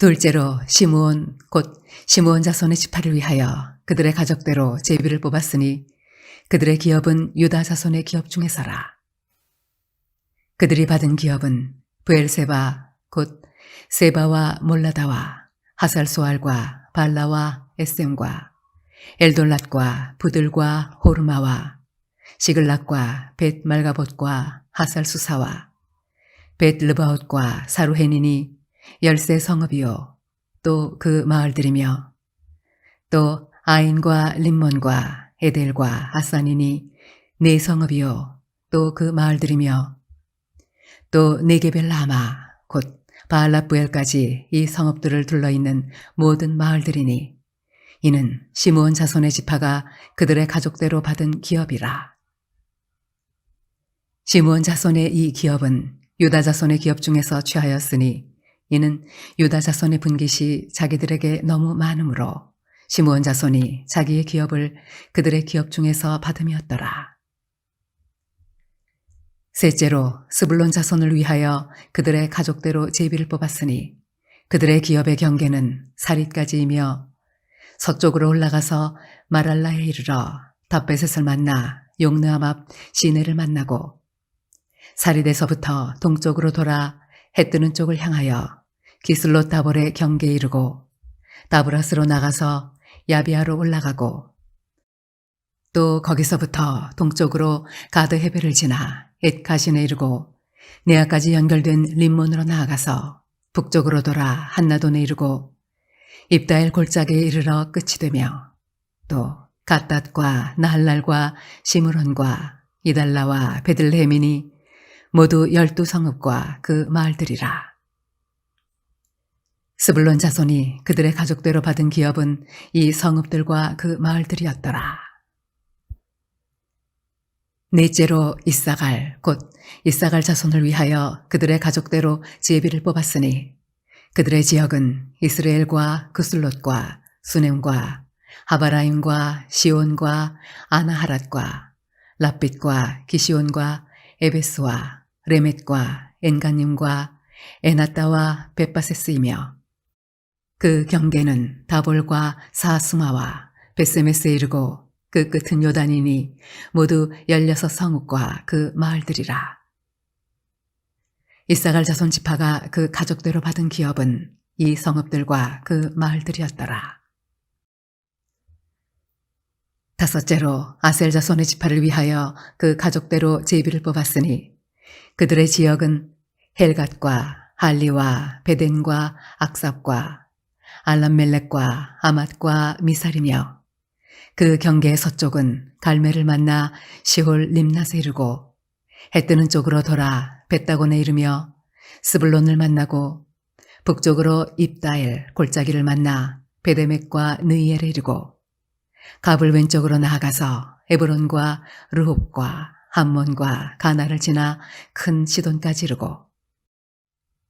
둘째로 시므온 곧 시므온 자손의 지파를 위하여 그들의 가족대로 제비를 뽑았으니 그들의 기업은 유다 자손의 기업 중에서라. 그들이 받은 기업은 부엘세바 곧 세바와 몰라다와 하살소알과 발라와 에셈과 엘돌랏과 부들과 호르마와 시글락과 벳 말가봇과 하살수사와 벳 르바옷과 사루헤니니 열세 성읍이요 또 그 마을들이며 또 아인과 림몬과 에델과 아산이니 네 성읍이요 또 그 마을들이며 또 네게벨 라마 곧 바알라부엘까지 이 성읍들을 둘러있는 모든 마을들이니 이는 시므온 자손의 지파가 그들의 가족대로 받은 기업이라. 시므온 자손의 이 기업은 유다 자손의 기업 중에서 취하였으니 이는 유다 자손의 분깃이 자기들에게 너무 많으므로 시므온 자손이 자기의 기업을 그들의 기업 중에서 받음이었더라. 셋째로 스불론 자손을 위하여 그들의 가족대로 제비를 뽑았으니 그들의 기업의 경계는 사릿까지이며 서쪽으로 올라가서 마랄라에 이르러 답베셋을 만나 용느암 앞 시내를 만나고 사릿에서부터 동쪽으로 돌아 해 뜨는 쪽을 향하여 기슬롯 다볼의 경계에 이르고 다브라스로 나가서 야비아로 올라가고 또 거기서부터 동쪽으로 가드 헤베를 지나 엣가신에 이르고 네아까지 연결된 림몬으로 나아가서 북쪽으로 돌아 한나돈에 이르고 입다엘 골짜기에 이르러 끝이 되며 또 갓닷과 나할랄과 시므론과 이달라와 베들레헴이니 모두 열두 성읍과 그 마을들이라. 스불론 자손이 그들의 가족대로 받은 기업은 이 성읍들과 그 마을들이었더라. 넷째로 이사갈 곧 이사갈 자손을 위하여 그들의 가족대로 제비를 뽑았으니 그들의 지역은 이스라엘과 그슬롯과 수넴과 하바라임과 시온과 아나하랏과 랍빛과 기시온과 에베스와 레멧과 엔가님과 에나따와 베바세스이며 그 경계는 다볼과 사스마와 베세메스에 이르고 그 끝은 요단이니 모두 열여섯 성읍과 그 마을들이라. 이사갈 자손 지파가 그 가족대로 받은 기업은 이 성읍들과 그 마을들이었더라. 다섯째로 아셀 자손의 지파를 위하여 그 가족대로 제비를 뽑았으니 그들의 지역은 헬갓과 할리와 베덴과 악삽과 알람멜렉과 아맛과 미살이며 그 경계의 서쪽은 갈매를 만나 시홀 림낫에 이르고 해 뜨는 쪽으로 돌아 벳다곤에 이르며 스불론을 만나고 북쪽으로 입다엘 골짜기를 만나 베데맥과 느이엘에 이르고 갑을 왼쪽으로 나아가서 에브론과 르홉과 함몬과 가나를 지나 큰 시돈까지 이르고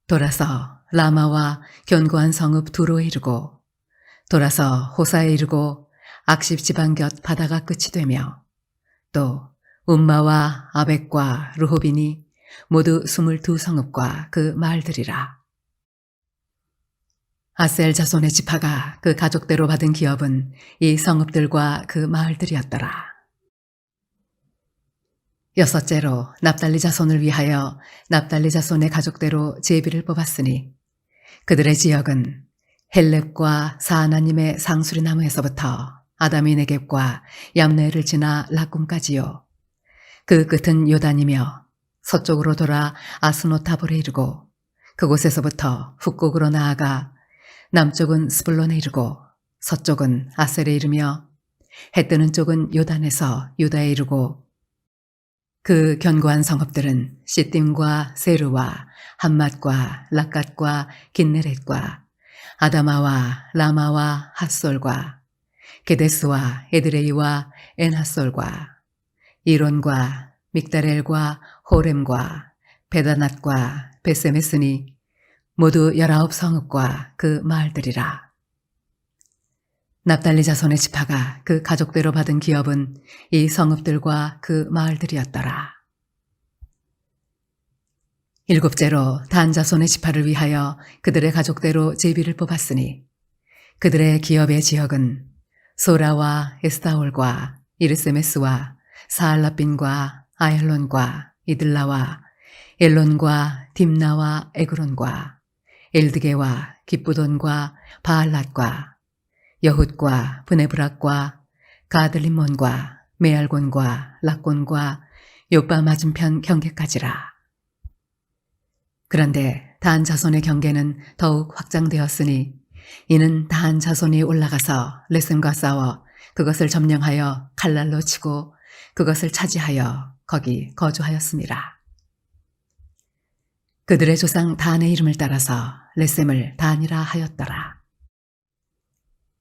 돌아서 라마와 견고한 성읍 두로에 이르고 돌아서 호사에 이르고 악십 지방 곁 바다가 끝이 되며 또 움마와 아벡과 르호빈이 모두 스물두 성읍과 그 마을들이라. 아셀 자손의 지파가 그 가족대로 받은 기업은 이 성읍들과 그 마을들이었더라. 여섯째로 납달리 자손을 위하여 납달리 자손의 가족대로 제비를 뽑았으니 그들의 지역은 헬렙과 사하나님의 상수리 나무에서부터 아담이 네겝과 얌네를 지나 라꿈까지요. 그 끝은 요단이며 서쪽으로 돌아 아스노타볼에 이르고 그곳에서부터 북곡으로 나아가 남쪽은 스불론에 이르고 서쪽은 아셀에 이르며 해 뜨는 쪽은 요단에서 유다에 이르고 그 견고한 성읍들은 시딤과 세르와 함맛과 락갓과 긴네렛과 아다마와 라마와 핫솔과 게데스와 에드레이와 엔핫솔과 이론과 믹다렐과 호렘과 베다낫과 베세메스니 모두 열아홉 성읍과 그 마을들이라. 납달리 자손의 지파가 그 가족대로 받은 기업은 이 성읍들과 그 마을들이었더라. 일곱째로 단 자손의 지파를 위하여 그들의 가족대로 제비를 뽑았으니 그들의 기업의 지역은 소라와 에스타올과 이르세메스와 사알라빈과 아얄론과 이들라와 엘론과 딥나와 에그론과 엘드게와 기쁘돈과 바알랏과 여훗과 브네브락과 가들림몬과 메알곤과 락곤과 요빠 맞은편 경계까지라. 그런데 단 자손의 경계는 더욱 확장되었으니 이는 단 자손이 올라가서 레슨과 싸워 그것을 점령하여 칼날로 치고 그것을 차지하여 거기 거주하였습니다. 그들의 조상 단의 이름을 따라서 레셈을 단이라 하였더라.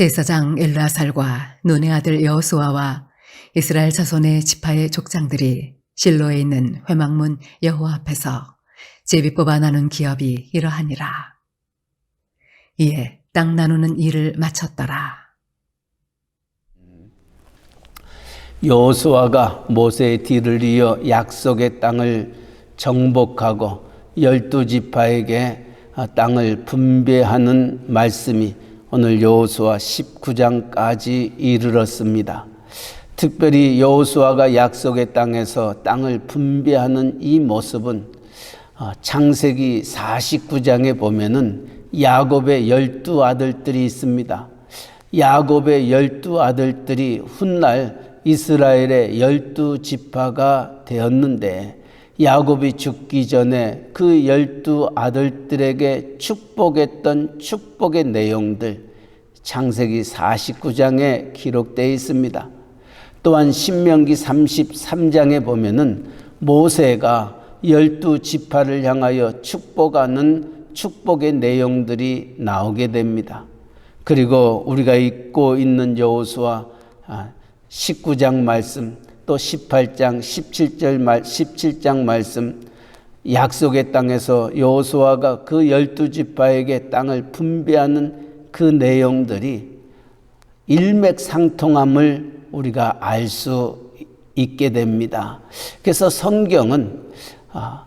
제사장 엘르아살과 눈의 아들 여호수아와 이스라엘 자손의 지파의 족장들이 실로에 있는 회막문 여호와 앞에서 제비 뽑아 나눈 기업이 이러하니라. 이에 땅 나누는 일을 마쳤더라. 여호수아가 모세의 뒤를 이어 약속의 땅을 정복하고 열두 지파에게 아, 땅을 분배하는 말씀이 오늘 여호수아 19장까지 이르렀습니다. 특별히 여호수아가 약속의 땅에서 땅을 분배하는 이 모습은 어, 창세기 49장에 보면은 야곱의 열두 아들들이 있습니다. 야곱의 열두 아들들이 훗날 이스라엘의 열두 지파가 되었는데 야곱이 죽기 전에 그 열두 아들들에게 축복했던 축복의 내용들 창세기 49장에 기록되어 있습니다. 또한 신명기 33장에 보면은 모세가 열두 지파를 향하여 축복하는 축복의 내용들이 나오게 됩니다. 그리고 우리가 읽고 있는 여호수아 19장 말씀 또 18장 17절 말 17장 말씀 약속의 땅에서 여호수아가 그 열두 지파에게 땅을 분배하는 그 내용들이 일맥상통함을 우리가 알 수 있게 됩니다. 그래서 성경은 아,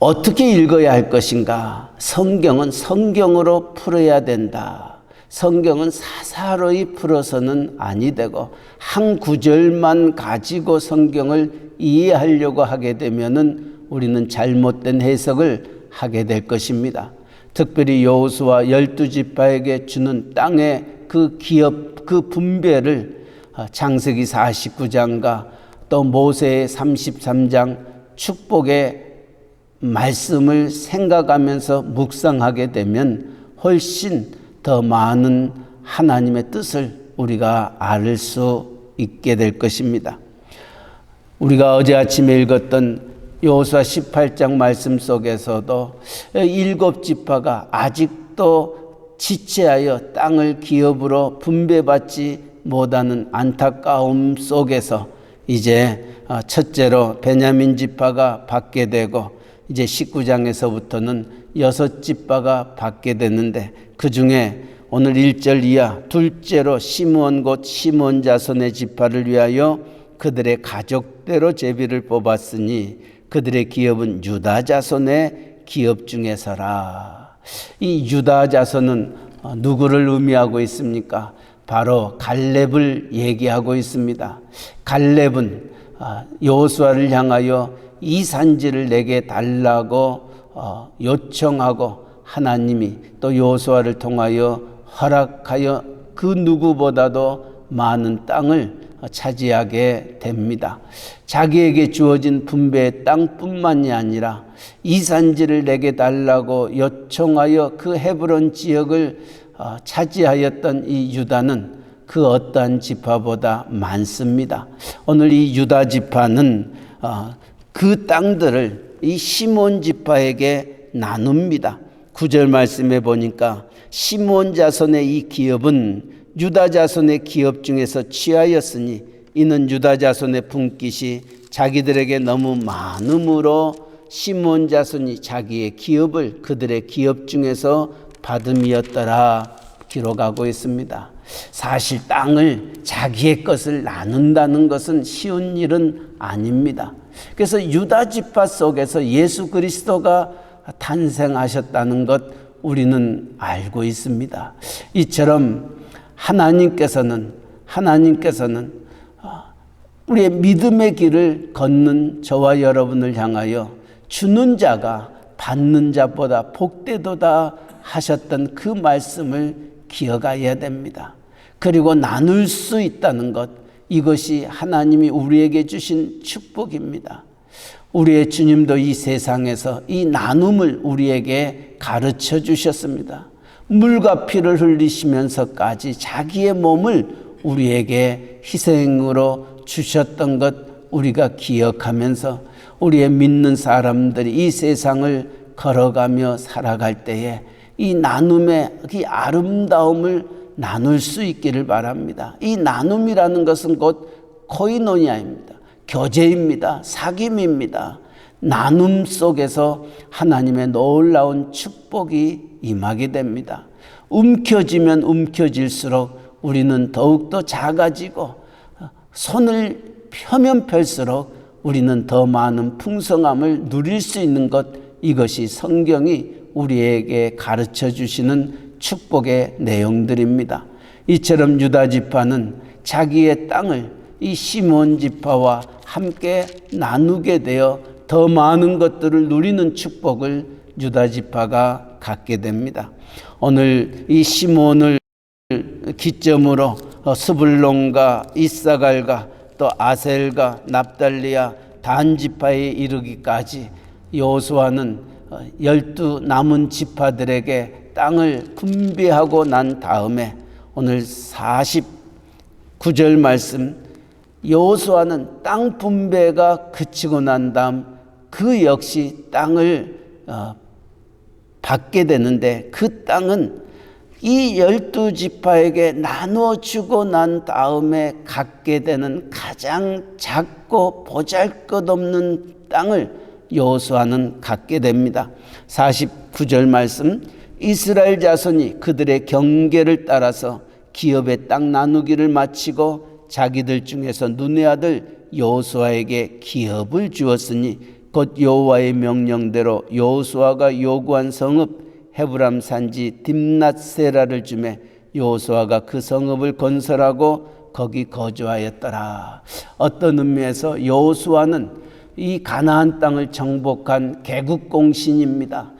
어떻게 읽어야 할 것인가? 성경은 성경으로 풀어야 된다. 성경은 사사로이 풀어서는 아니 되고 한 구절만 가지고 성경을 이해하려고 하게 되면은 우리는 잘못된 해석을 하게 될 것입니다. 특별히 여호수아 열두 지파에게 주는 땅의 그 기업 그 분배를 창세기 49장과 또 모세의 33장 축복의 말씀을 생각하면서 묵상하게 되면 훨씬 더 많은 하나님의 뜻을 우리가 알 수 있게 될 것입니다. 우리가 어제 아침에 읽었던 여호수아 18장 말씀 속에서도 일곱 지파가 아직도 지체하여 땅을 기업으로 분배받지 못하는 안타까움 속에서 이제 첫째로 베냐민 지파가 받게 되고 이제 19장에서부터는 여섯 지파가 받게 되는데 그 중에 오늘 1절 이하 둘째로 시므온 곧 시므온 자손의 지파를 위하여 그들의 가족대로 제비를 뽑았으니 그들의 기업은 유다 자손의 기업 중에서라. 이 유다 자손은 누구를 의미하고 있습니까? 바로 갈렙을 얘기하고 있습니다. 갈렙은 여호수아를 향하여 이 산지를 내게 달라고 요청하고 하나님이 또 여호수아를 통하여 허락하여 그 누구보다도 많은 땅을 차지하게 됩니다. 자기에게 주어진 분배의 땅뿐만이 아니라 이 산지를 내게 달라고 요청하여 그 헤브론 지역을 차지하였던 이 유다는 그 어떠한 지파보다 많습니다. 오늘 이 유다 지파는 그 땅들을 이 시몬 지파에게 나눕니다. 구절 말씀에 보니까 시몬 자손의 이 기업은 유다 자손의 기업 중에서 취하였으니 이는 유다 자손의 분깃이 자기들에게 너무 많음으로 시몬 자손이 자기의 기업을 그들의 기업 중에서 받음이었더라 기록하고 있습니다. 사실 땅을 자기의 것을 나눈다는 것은 쉬운 일은 아닙니다. 그래서 유다 지파 속에서 예수 그리스도가 탄생하셨다는 것 우리는 알고 있습니다. 이처럼 하나님께서는 하나님께서는 우리의 믿음의 길을 걷는 저와 여러분을 향하여 주는 자가 받는 자보다 복되도다 하셨던 그 말씀을 기억해야 됩니다. 그리고 나눌 수 있다는 것 이것이 하나님이 우리에게 주신 축복입니다. 우리의 주님도 이 세상에서 이 나눔을 우리에게 가르쳐 주셨습니다. 물과 피를 흘리시면서까지 자기의 몸을 우리에게 희생으로 주셨던 것 우리가 기억하면서 우리의 믿는 사람들이 이 세상을 걸어가며 살아갈 때에 이 나눔의 그 아름다움을 나눌 수 있기를 바랍니다. 이 나눔이라는 것은 곧 코이노니아입니다. 교제입니다. 사귐입니다. 나눔 속에서 하나님의 놀라운 축복이 임하게 됩니다. 움켜쥐면 움켜질수록 우리는 더욱더 작아지고 손을 펴면 펼수록 우리는 더 많은 풍성함을 누릴 수 있는 것 이것이 성경이 우리에게 가르쳐 주시는 축복의 내용들입니다. 이처럼 유다 지파는 자기의 땅을 이 시몬 지파와 함께 나누게 되어 더 많은 것들을 누리는 축복을 유다 지파가 갖게 됩니다. 오늘 이 시몬을 기점으로 어, 스불론과 이사갈과 또 아셀과 납달리아 단 지파에 이르기까지 여호수아는 어, 열두 남은 지파들에게 땅을 분배하고 난 다음에 오늘 49절 말씀 여호수아는 땅 분배가 그치고 난 다음 그 역시 땅을 어, 받게 되는데 그 땅은 이 열두 지파에게 나누어 주고 난 다음에 갖게 되는 가장 작고 보잘것없는 땅을 여호수아는 갖게 됩니다. 49절 말씀 이스라엘 자손이 그들의 경계를 따라서 기업의 땅 나누기를 마치고 자기들 중에서 눈의 아들 여호수아에게 기업을 주었으니 곧 여호와의 명령대로 여호수아가 요구한 성읍 헤브람 산지 딥낫세라를 주매 여호수아가 그 성읍을 건설하고 거기 거주하였더라. 어떤 의미에서 여호수아는 이 가나안 땅을 정복한 개국 공신입니다.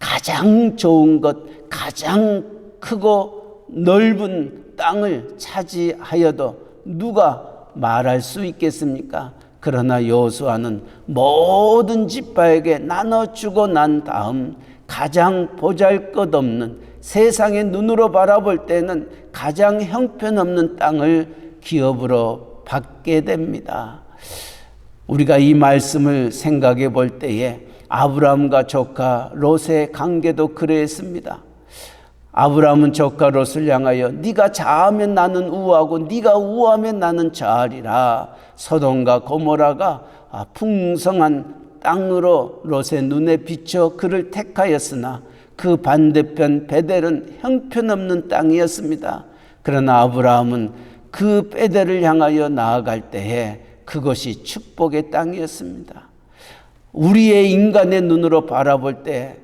가장 좋은 것, 가장 크고 넓은 땅을 차지하여도 누가 말할 수 있겠습니까? 그러나 여호수아는 모든 지파에게 나눠주고 난 다음 가장 보잘것없는 세상의 눈으로 바라볼 때는 가장 형편없는 땅을 기업으로 받게 됩니다. 우리가 이 말씀을 생각해 볼 때에 아브라함과 조카 롯의 관계도 그랬습니다. 아브라함은 조카 롯을 향하여 네가 자하면 나는 우하고 네가 우하면 나는 자하리라. 소돔과 고모라가 아, 풍성한 땅으로 롯의 눈에 비쳐 그를 택하였으나 그 반대편 베델은 형편없는 땅이었습니다. 그러나 아브라함은 그 베델을 향하여 나아갈 때에 그것이 축복의 땅이었습니다. 우리의 인간의 눈으로 바라볼 때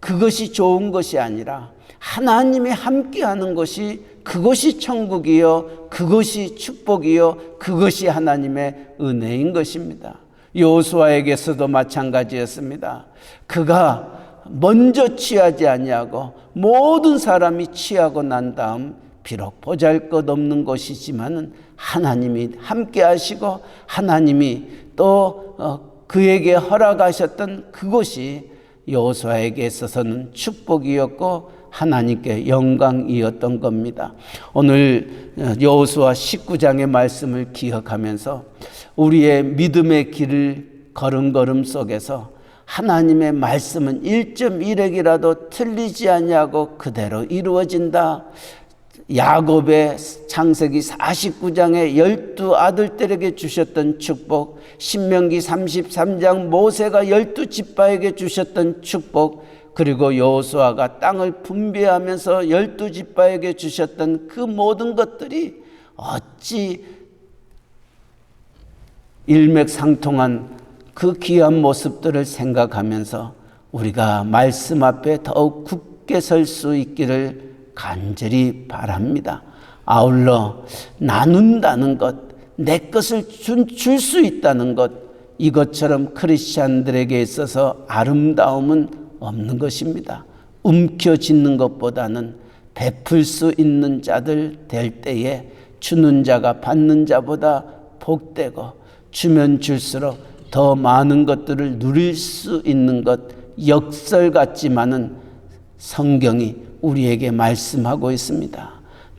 그것이 좋은 것이 아니라 하나님이 함께하는 것이 그것이 천국이요, 그것이 축복이요, 그것이 하나님의 은혜인 것입니다. 여호수아에게서도 마찬가지였습니다. 그가 먼저 취하지 아니하고 모든 사람이 취하고 난 다음 비록 보잘것없는 것이지만은 하나님이 함께 하시고 하나님이 또 어, 그에게 허락하셨던 그것이 여호수아에게 있어서는 축복이었고 하나님께 영광이었던 겁니다. 오늘 어, 여호수아 19장의 말씀을 기억하면서 우리의 믿음의 길을 걸음걸음 속에서 하나님의 말씀은 1.1핵이라도 틀리지 아니하고 그대로 이루어진다. 야곱의 창세기 49장에 열두 아들들에게 주셨던 축복, 신명기 33장 모세가 열두 지파에게 주셨던 축복, 그리고 여호수아가 땅을 분배하면서 열두 지파에게 주셨던 그 모든 것들이 어찌 일맥상통한 그 귀한 모습들을 생각하면서 우리가 말씀 앞에 더욱 굳게 설 수 있기를 간절히 바랍니다. 아울러 나눈다는 것, 내 것을 줄 수 있다는 것, 이것처럼 크리스찬들에게 있어서 아름다움은 없는 것입니다. 움켜짓는 것보다는 베풀 수 있는 자들 될 때에 주는 자가 받는 자보다 복되고 주면 줄수록 더 많은 것들을 누릴 수 있는 것 역설 같지만은 성경이 우리에게 말씀하고 있습니다.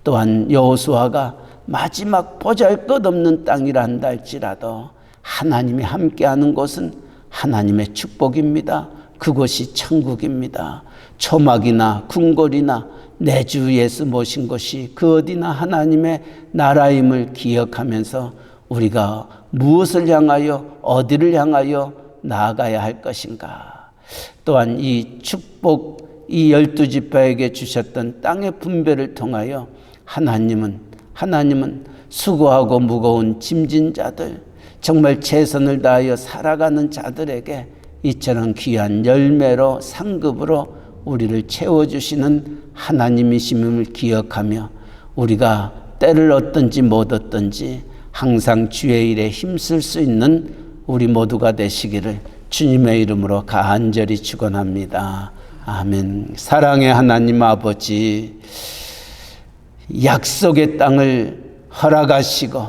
또한 여호수아가 마지막 보잘것없는 땅이라 한다 할지라도 하나님이 함께하는 곳은 하나님의 축복입니다. 그곳이 천국입니다. 초막이나 궁궐이나 내 주 예수 모신 것이 그 어디나 하나님의 나라임을 기억하면서 우리가 무엇을 향하여 어디를 향하여 나아가야 할 것인가. 또한 이 축복 이 열두 지파에게 주셨던 땅의 분배를 통하여 하나님은 하나님은 수고하고 무거운 짐진 자들 정말 최선을 다하여 살아가는 자들에게 이처럼 귀한 열매로 상급으로 우리를 채워주시는 하나님이심을 기억하며 우리가 때를 얻든지 못 얻든지 항상 주의 일에 힘쓸 수 있는 우리 모두가 되시기를 주님의 이름으로 간절히 축원합니다. 아멘. 사랑의 하나님 아버지 약속의 땅을 허락하시고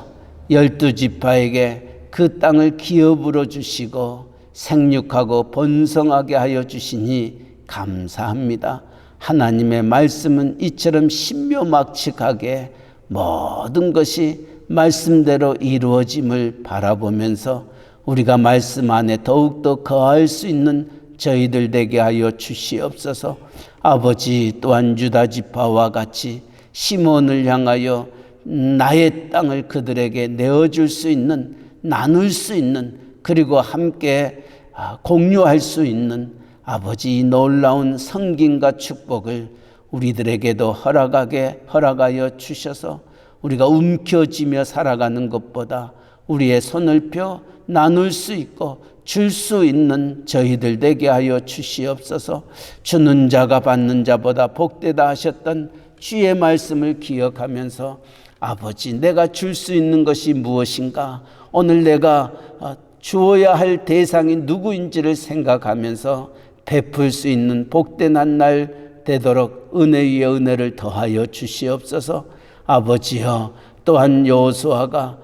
열두 지파에게 그 땅을 기업으로 주시고 생육하고 번성하게 하여 주시니 감사합니다. 하나님의 말씀은 이처럼 신묘막측하게 모든 것이 말씀대로 이루어짐을 바라보면서 우리가 말씀 안에 더욱더 거할 수 있는 저희들 되게 하여 주시옵소서. 아버지 또한 유다 지파와 같이 시몬을 향하여 나의 땅을 그들에게 내어 줄 수 있는 나눌 수 있는 그리고 함께 아, 공유할 수 있는 아버지 이 놀라운 성김과 축복을 우리들에게도 허락하게 허락하여 주셔서 우리가 움켜쥐며 살아가는 것보다 우리의 손을 펴 나눌 수 있고 줄 수 있는 저희들 되게 하여 주시옵소서. 주는 자가 받는 자보다 복되다 하셨던 주의 말씀을 기억하면서 아버지 내가 줄 수 있는 것이 무엇인가? 오늘 내가 어, 주어야 할 대상이 누구인지를 생각하면서 베풀 수 있는 복된 한 날 되도록 은혜 위에 은혜를 더하여 주시옵소서. 아버지여 또한 여호수아가 아,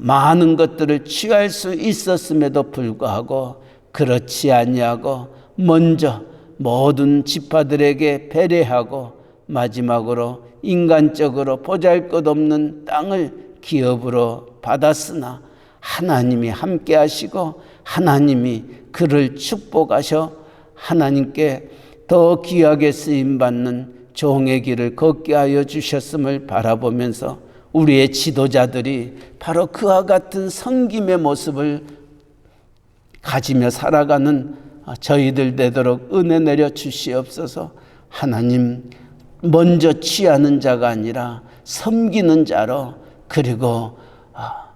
많은 것들을 취할 수 있었음에도 불구하고 그렇지 아니하고 먼저 모든 지파들에게 배려하고 마지막으로 인간적으로 보잘것없는 땅을 기업으로 받았으나 하나님이 함께 하시고 하나님이 그를 축복하셔 하나님께 더 귀하게 쓰임 받는 종의 길을 걷게 하여 주셨음을 바라보면서 우리의 지도자들이 바로 그와 같은 성김의 모습을 가지며 살아가는 저희들 되도록 은혜 내려 주시옵소서. 하나님 먼저 취하는 자가 아니라 섬기는 자로 그리고 아,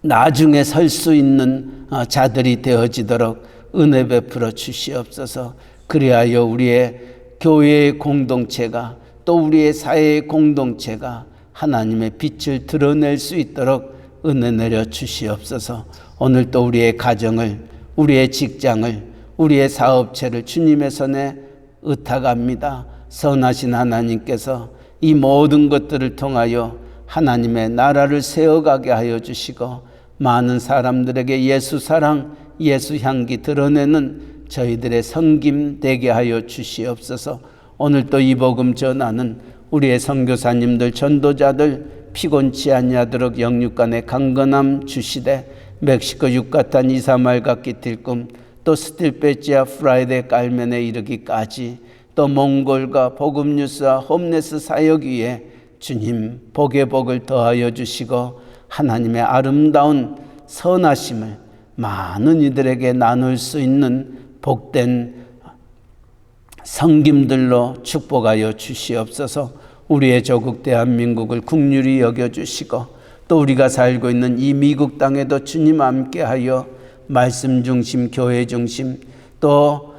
나중에 설 수 있는 아, 자들이 되어지도록 은혜 베풀어 주시옵소서. 그리하여 우리의 교회의 공동체가 또 우리의 사회의 공동체가 하나님의 빛을 드러낼 수 있도록 은혜 내려 주시옵소서. 오늘 또 우리의 가정을, 우리의 직장을, 우리의 사업체를 주님의 손에 의탁합니다. 선하신 하나님께서 이 모든 것들을 통하여 하나님의 나라를 세워가게 하여 주시고 많은 사람들에게 예수 사랑, 예수 향기 드러내는 저희들의 성김 되게 하여 주시옵소서. 오늘 또이 복음 전하는 우리의 선교사님들, 전도자들 피곤치 아니하도록 영육간의 강건함 주시되 멕시코 유카탄 이사말 각기 딜꿈 또 스틸베지아 프라이데 깔면에 이르기까지 또 몽골과 복음뉴스와 홈레스 사역 위에 주님 복의 복을 더하여 주시고 하나님의 아름다운 선하심을 많은 이들에게 나눌 수 있는 복된 성김들로 축복하여 주시옵소서. 우리의 조국 대한민국을 국률이 여겨주시고 또 우리가 살고 있는 이 미국 땅에도 주님 함께하여 말씀 중심, 교회 중심 또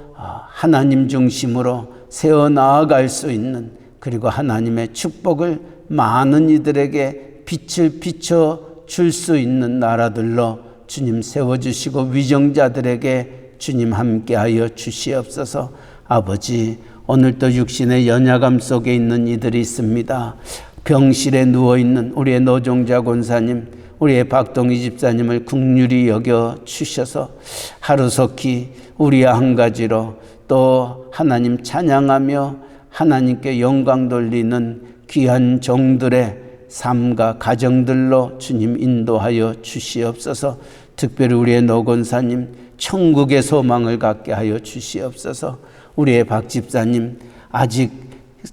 하나님 중심으로 세워 나아갈 수 있는 그리고 하나님의 축복을 많은 이들에게 빛을 비춰 줄 수 있는 나라들로 주님 세워 주시고 위정자들에게 주님 함께하여 주시옵소서 아버지 오늘도 육신의 연약함 속에 있는 이들이 있습니다. 병실에 누워 있는 우리의 노종자 권사님, 우리의 박동희 집사님을 국률이 여겨 주셔서 하루속히 우리와 한 가지로 또 하나님 찬양하며 하나님께 영광 돌리는 귀한 종들의 삶과 가정들로 주님 인도하여 주시옵소서. 특별히 우리의 노건사님 천국의 소망을 갖게 하여 주시옵소서. 우리의 박 집사님 아직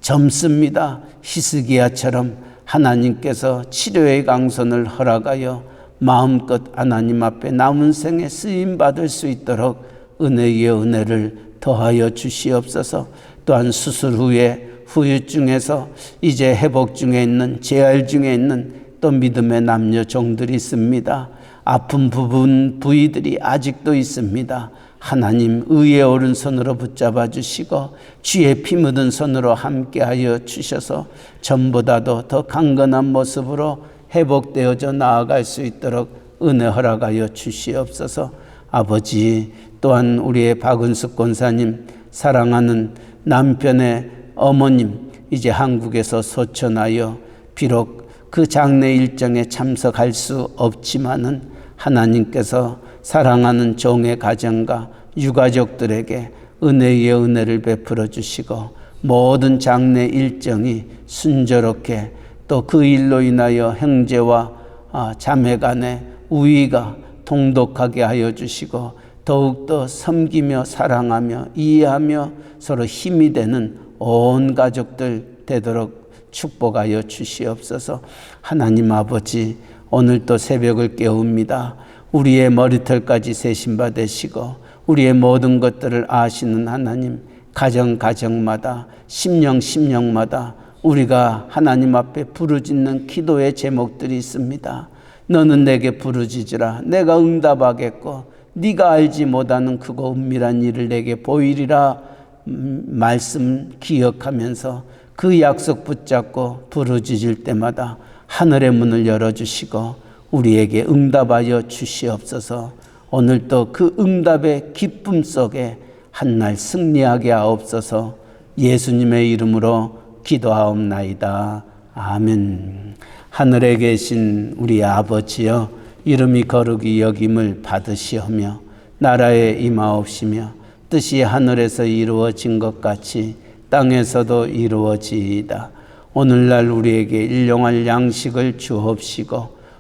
젊습니다. 히스기야처럼 하나님께서 치료의 강선을 허락하여 마음껏 하나님 앞에 남은 생에 쓰임 받을 수 있도록 은혜의 은혜를 더하여 주시옵소서. 또한 수술 후에 후유증에서 이제 회복 중에 있는 재활 중에 있는 또 믿음의 남녀 종들이 있습니다. 아픈 부분 부위들이 아직도 있습니다. 하나님 의의 오른손으로 붙잡아 주시고 주의 피 묻은 손으로 함께하여 주셔서 전보다도 더 강건한 모습으로 회복되어져 나아갈 수 있도록 은혜 허락하여 주시옵소서. 아버지 또한 우리의 박은숙 권사님 사랑하는 남편의 어머님 이제 한국에서 소천하여 비록 그 장례 일정에 참석할 수 없지만은 하나님께서 사랑하는 종의 가정과 유가족들에게 은혜의 은혜를 베풀어 주시고 모든 장례 일정이 순조롭게 또 그 일로 인하여 형제와 아, 자매 간의 우위가 통독하게 하여 주시고 더욱더 섬기며 사랑하며 이해하며 서로 힘이 되는 온 가족들 되도록 축복하여 주시옵소서. 하나님 아버지, 오늘 또 새벽을 깨웁니다. 우리의 머리털까지 세신 바 되시고 우리의 모든 것들을 아시는 하나님, 가정 가정마다 심령 심령마다 우리가 하나님 앞에 부르짖는 기도의 제목들이 있습니다. 너는 내게 부르짖으라 내가 응답하겠고 네가 알지 못하는 크고 은밀한 일을 내게 보이리라 음, 말씀 기억하면서 그 약속 붙잡고 부르짖을 때마다 하늘의 문을 열어 주시고 우리에게 응답하여 주시옵소서 오늘도 그 응답의 기쁨 속에 한날 승리하게 하옵소서 예수님의 이름으로 기도하옵나이다. 아멘. 하늘에 계신 우리 아버지여 이름이 거룩이 여김을 받으시오며 나라에 임하옵시며 뜻이 하늘에서 이루어진 것 같이 땅에서도 이루어지이다. 오늘날 우리에게 일용할 양식을 주옵시고